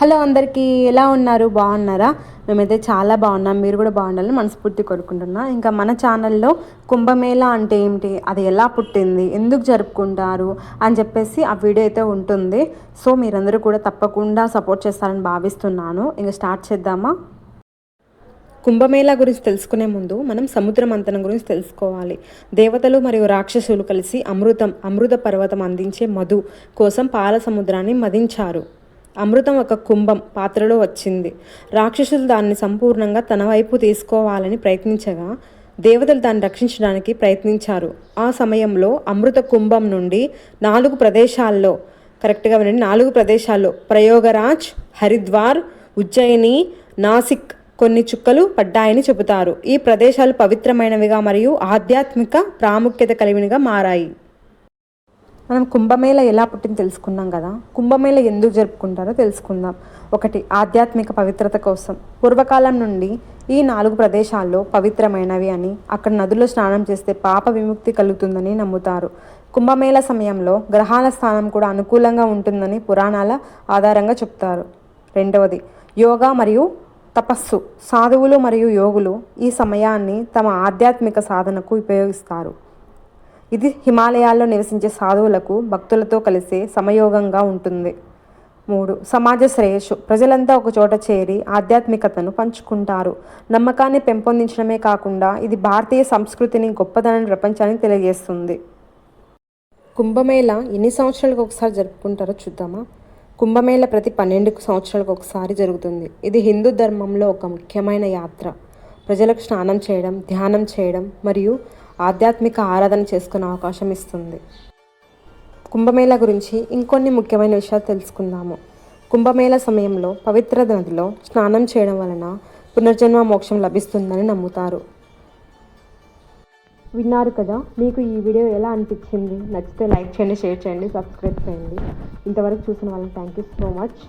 Hello అందరికీ ఎలా ఉన్నారు? బాగున్నారా? మేమైతే చాలా బాగున్నాం. మీరు కూడా బాగుండాలని మనస్ఫూర్తి కోరుకుంటున్నా. ఇంకా మన ఛానల్లో కుంభమేళ అంటే ఏమిటి? అది ఎలా పుట్టింది? ఎందుకు జరుపుకుంటారు? అని చెప్పేసి ఆ వీడియో అయితే ఉంటుంది. సో మీరందరూ కూడా తప్పకుండా సపోర్ట్ చేస్తారని భావిస్తున్నాను. ఇంకా స్టార్ట్ చేద్దామా? కుంభమేళా గురించి తెలుసుకునే ముందు మనం సముద్ర మంతనం గురించి తెలుసుకోవాలి. దేవతలు మరియు రాక్షసులు కలిసి అమృతం అమృత పర్వతం అందించే మధు కోసం పాల సముద్రాన్ని మదించారు. అమృతం ఒక కుంభం పాత్రలో వచ్చింది. రాక్షసులు దాన్ని సంపూర్ణంగా తన వైపు తీసుకోవాలని ప్రయత్నించగా దేవతలు దాన్ని రక్షించడానికి ప్రయత్నించారు. ఆ సమయంలో అమృత కుంభం నుండి నాలుగు ప్రదేశాల్లో కరెక్ట్గా వినండి నాలుగు ప్రదేశాల్లో ప్రయోగరాజ్ హరిద్వార్ ఉజ్జయిని నాసిక్ కొన్ని చుక్కలు పడ్డాయని చెబుతారు. ఈ ప్రదేశాలు పవిత్రమైనవిగా మరియు ఆధ్యాత్మిక ప్రాముఖ్యత కలిగినగా మారాయి. మనం కుంభమేళ ఎలా పుట్టింది తెలుసుకున్నాం కదా. కుంభమేళ ఎందుకు జరుపుకుంటారో తెలుసుకుందాం. ఒకటి ఆధ్యాత్మిక పవిత్రత కోసం. పూర్వకాలం నుండి ఈ నాలుగు ప్రదేశాల్లో పవిత్రమైనవి అని అక్కడ నదుల్లో స్నానం చేస్తే పాప విముక్తి కలుగుతుందని నమ్ముతారు. కుంభమేళ సమయంలో గ్రహాల స్థానం కూడా అనుకూలంగా ఉంటుందని పురాణాల ఆధారంగా చెప్తారు. రెండవది యోగా మరియు తపస్సు. సాధువులు మరియు యోగులు ఈ సమయాన్ని తమ ఆధ్యాత్మిక సాధనకు ఉపయోగిస్తారు. ఇది హిమాలయాల్లో నివసించే సాధువులకు భక్తులతో కలిసే సమయోగంగా ఉంటుంది. మూడు సమాజ శ్రేయస్సు. ప్రజలంతా ఒక చోట చేరి ఆధ్యాత్మికతను పంచుకుంటారు. నమ్మకాన్ని పెంపొందించడమే కాకుండా ఇది భారతీయ సంస్కృతిని గొప్పదనాన్ని ప్రపంచానికి తెలియజేస్తుంది. కుంభమేళ ఎన్ని సంవత్సరాలకు ఒకసారి జరుపుకుంటారో చూద్దామా? కుంభమేళ ప్రతి పన్నెండు సంవత్సరాలకు ఒకసారి జరుగుతుంది. ఇది హిందూ ధర్మంలో ఒక ముఖ్యమైన యాత్ర. ప్రజలకు స్నానం చేయడం ధ్యానం చేయడం మరియు ఆధ్యాత్మిక ఆరాధన చేసుకునే అవకాశం ఇస్తుంది. కుంభమేళ గురించి ఇంకొన్ని ముఖ్యమైన విషయాలు తెలుసుకుందాము. కుంభమేళ సమయంలో పవిత్ర నదిలో స్నానం చేయడం వలన పునర్జన్మ మోక్షం లభిస్తుందని నమ్ముతారు. విన్నారు కదా మీకు ఈ వీడియో ఎలా అనిపించింది? నచ్చితే లైక్ చేయండి షేర్ చేయండి సబ్స్క్రైబ్ చేయండి. ఇంతవరకు చూసిన వాళ్ళకి థ్యాంక్ యూ సో మచ్.